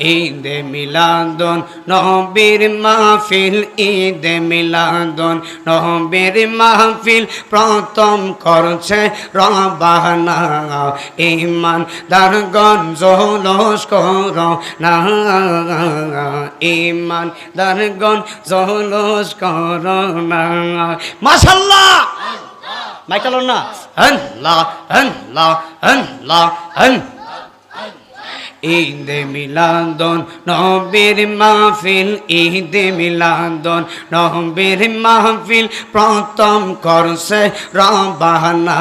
ঈদে মিলাদন, নবীর মাহফিল, ঈদে মিলাদন, নবীর মাহফিল প্রথম করছে রবানা। ইমান দারগন জলস কর না। ইমান দারগন জলস কর না। মাশাল্লাহ মাইকাল না। হন লা হন লা লা হন ঈদে মিলাদন নবীর মাহফিল, ঈদে মিলাদন নবীর মাহফিল প্রথম করছে রবানা।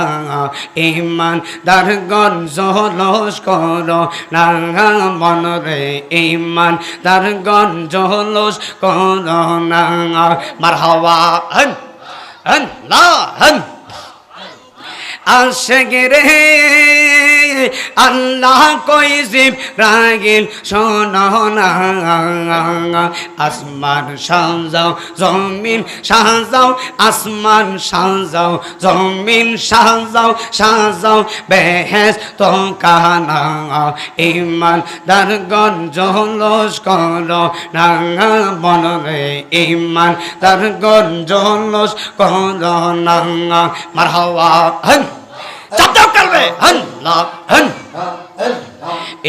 ইমান দারগন জলস কর না মনরে ইমান দারগন জলস কর না। মারহাবা। হন হন লা হন আশেগরে আল্লাহ কই জিব রাগিল, শোনা আসমান সাজাও, জমিন সাজাও, আসমান সাজাও, জমিন সাজাও সাজাও বেহেস তো কানা ইমান দারগন জলস কর না মনরে ইমান দারগন জলস কর না মারহাওয়া হন চাপ দাও কালবে। হন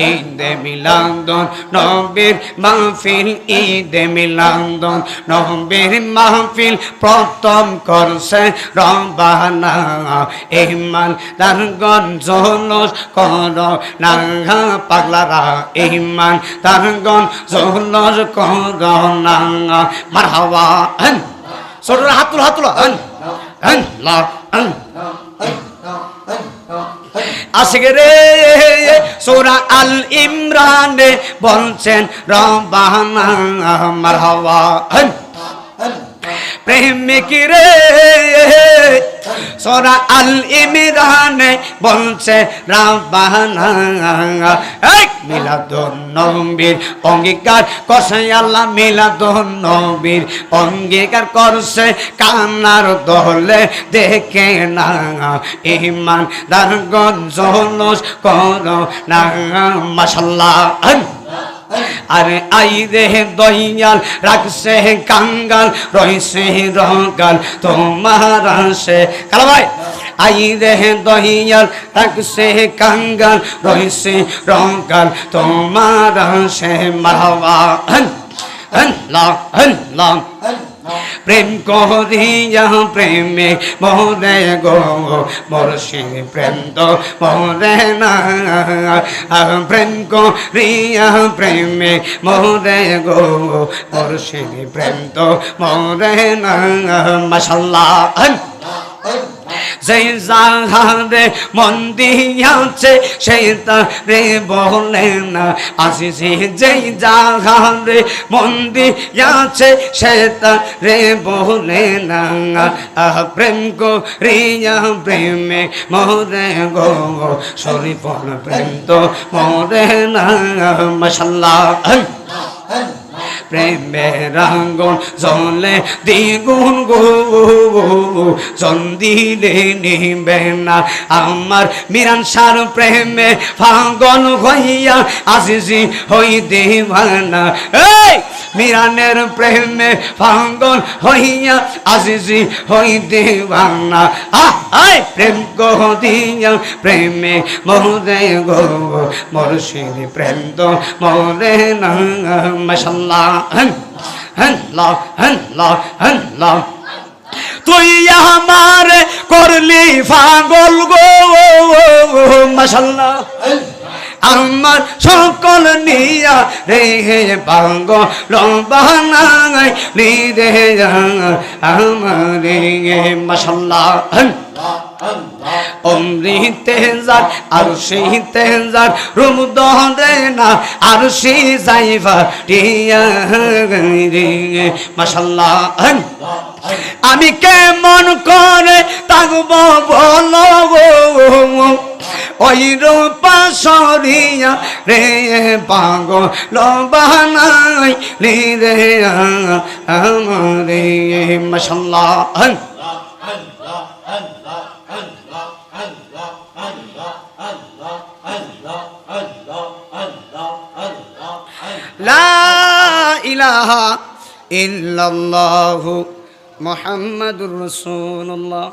ঈদে মিলাদন নবীর মাহফিল, ঈদে মিলাদন নবীর মাহফিল প্রথম করছে রবানা। ইমান দারগন জলস কর না, পাগলারা। ইমান দারগন জলস কর না। মারহাবা ছোটরা হাত তুলো হাত তুলো। হন হন, লা, হন। আজকে রে সোরা আল ইমরানে বলছেন রবানা মারহাবা। প্রেমিক রে। আল ইমরানে বলছে এক মিলাদুন নবীর অঙ্গীকার করছে আল্লাহ, মিলাদুন নবীর অঙ্গীকার করছে কান্নার দলে দেখে না। ইমান দারগন জলস কর না মাশাল্লাহ আরে আই রে দয়াল, রাখছে কাঙ্গাল রইছে রঙ্গাল, তোমার আসে। কালা ভাই, আই রে দহিয়াল রাখছে কাঙ্গাল রইছে রঙ্গাল, তোমার আসে। মারহাবা হন হন লা হন লা। প্রেম করিয়া প্রেমে মরে গো, মোর সিং প্রেম তো মরে না। প্রেম করিয়া প্রেমে মরে গো, মোর সিং প্রেম তো মরে না। মশাল্লাহ। সেই জাহারে মন দিয়াছে সেই তারে বলে না আসিছি যেই জাহারে মন দিয়াছে সে তারে বলে না প্রেম গো রিয়া প্রেমে মরে গো, শরীফল প্রেম তো মরে না মশাল্লাহ প্রেমের আঙ্গন জলে দ্বিগুণ গো। জন দিলে নিবে না আমার মিরান সার প্রেমে ফাঙ্গন হইয়া আসিছি হই দেবানা মিরানের প্রেমে ফাঙ্গন হইয়া আসিছি হই দেবানা আহ প্রেম গো দিয়া, প্রেমে মরে গো। মরশির প্রেম তো মরে না, মশাল্লাহ। হন হন লা হন লা হন লা তুই আমার করলি ফাগল গো মশাল্লাহ। আমার সকল নিয়া রে পাঙ্গ লম্বানাই নি রে আমার মশাল্লাহ। অমৃতে যার আর সেইতে যার, রুম দে না আর সেই যাইবা টিয়া মাসাল্লাহ আমি কেমন করে থাকব বলো ওই রূপা সরিয়া রে পাগ লবানাই রে রে আমারে মাসাল্লাহ লা ইলাহা ইল্লাল্লাহু রাসূলুল্লাহ।